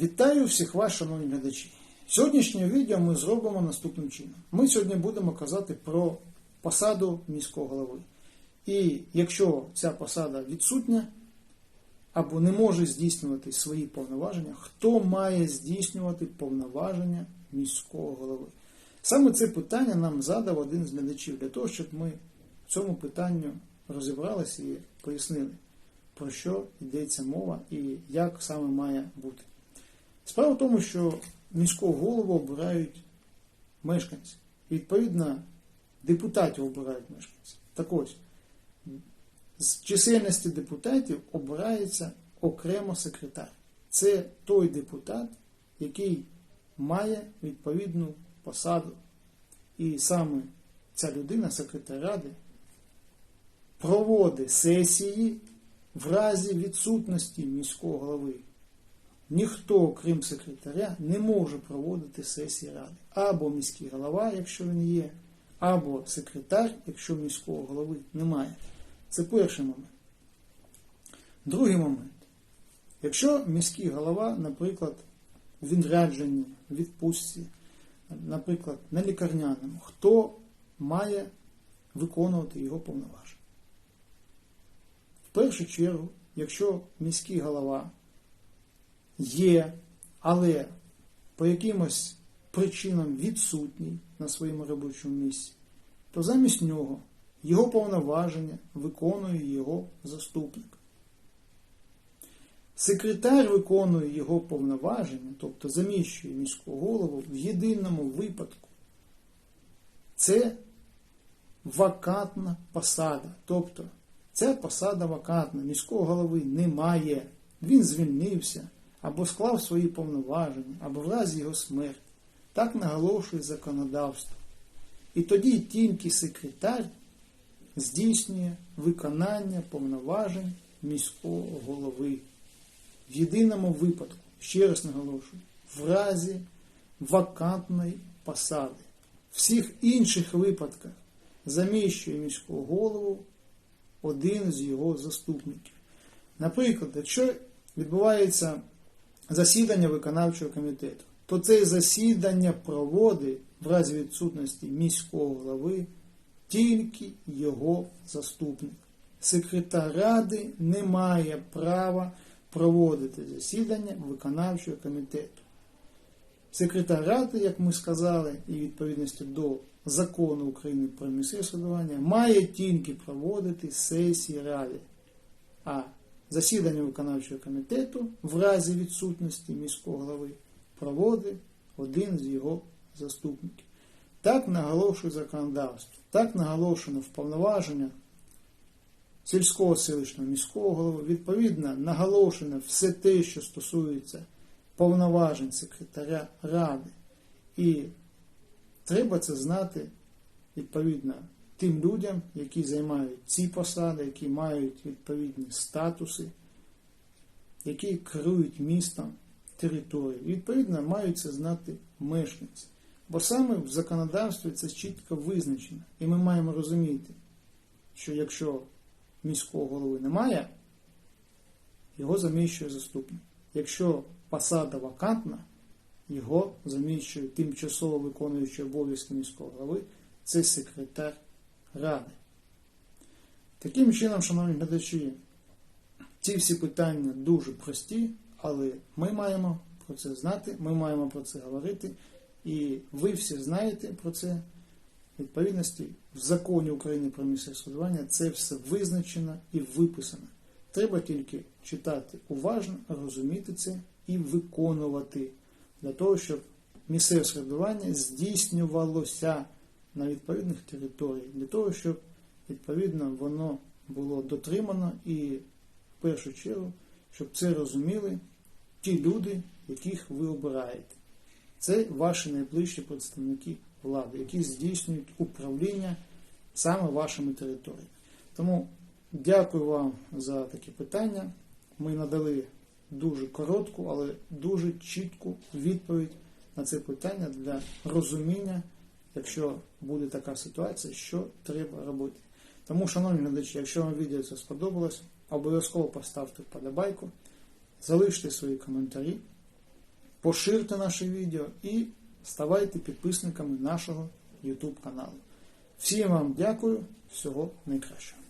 Вітаю всіх вас, шановні глядачі. Сьогоднішнє відео ми зробимо наступним чином. Ми сьогодні будемо казати про посаду міського голови. І якщо ця посада відсутня або не може здійснювати свої повноваження, хто має здійснювати повноваження міського голови? Саме це питання нам задав один з глядачів для того, щоб ми цьому питанню розібралися і пояснили, про що йдеться мова і як саме має бути. Справа в тому, що міського голову обирають мешканці. І, відповідно, депутатів обирають мешканці. Так ось, з чисельності депутатів обирається окремо секретар. Це той депутат, який має відповідну посаду. І саме ця людина, секретар ради, проводить сесії в разі відсутності міського голови. Ніхто, крім секретаря, не може проводити сесії ради. Або міський голова, якщо він є, або секретар, якщо міського голови немає. Це перший момент. Другий момент. Якщо міський голова, наприклад, у відрядженні, в відпустці, наприклад, на лікарняному, хто має виконувати його повноваження? В першу чергу, якщо міський голова є, але по якимось причинам відсутній на своєму робочому місці, то замість нього його повноваження виконує його заступник. Секретар виконує його повноваження, тобто заміщує міського голову в єдиному випадку. Це вакантна посада. Тобто ця посада вакантна, міського голови немає, він звільнився або склав свої повноваження, або в разі його смерті. Так наголошує законодавство. І тоді тільки секретар здійснює виконання повноважень міського голови. В єдиному випадку, ще раз наголошую, в разі вакантної посади. В всіх інших випадках заміщує міського голову один з його заступників. Наприклад, якщо відбувається засідання виконавчого комітету, то це засідання проводить в разі відсутності міського голови тільки його заступник. Секретар ради не має права проводити засідання виконавчого комітету. Секретар ради, як ми сказали, і відповідності до закону України про місцеве самоврядування, має тільки проводити сесії ради. А засідання виконавчого комітету в разі відсутності міського голови проводить один з його заступників. Так наголошує законодавство, так наголошено в повноваженнях сільського селищного міського голови, відповідно, наголошено все те, що стосується повноважень секретаря ради. І треба це знати відповідно тим людям, які займають ці посади, які мають відповідні статуси, які керують містом, територією. Відповідно, мають це знати мешканці. Бо саме в законодавстві це чітко визначено. І ми маємо розуміти, що якщо міського голови немає, його заміщує заступник. Якщо посада вакантна, його заміщує тимчасово виконуючий обов'язки міського голови, це секретар ради. Таким чином, шановні глядачі, ці всі питання дуже прості, але ми маємо про це знати, ми маємо про це говорити, і ви всі знаєте про це. Відповідності в законі України про місцеве самоврядування це все визначено і виписано. Треба тільки читати уважно, розуміти це і виконувати для того, щоб місцеве самоврядування здійснювалося на відповідних територіях, для того, щоб відповідно воно було дотримано і в першу чергу, щоб це розуміли ті люди, яких ви обираєте. Це ваші найближчі представники влади, які здійснюють управління саме вашими територіями. Тому дякую вам за такі питання. Ми надали дуже коротку, але дуже чітку відповідь на це питання для розуміння, якщо буде така ситуація, що треба робити. Тому, шановні глядачі, якщо вам відео це сподобалось, обов'язково поставте вподобайку, залиште свої коментарі. поширте наше відео і ставайте підписниками нашого YouTube каналу. Всім вам дякую, всього найкращого.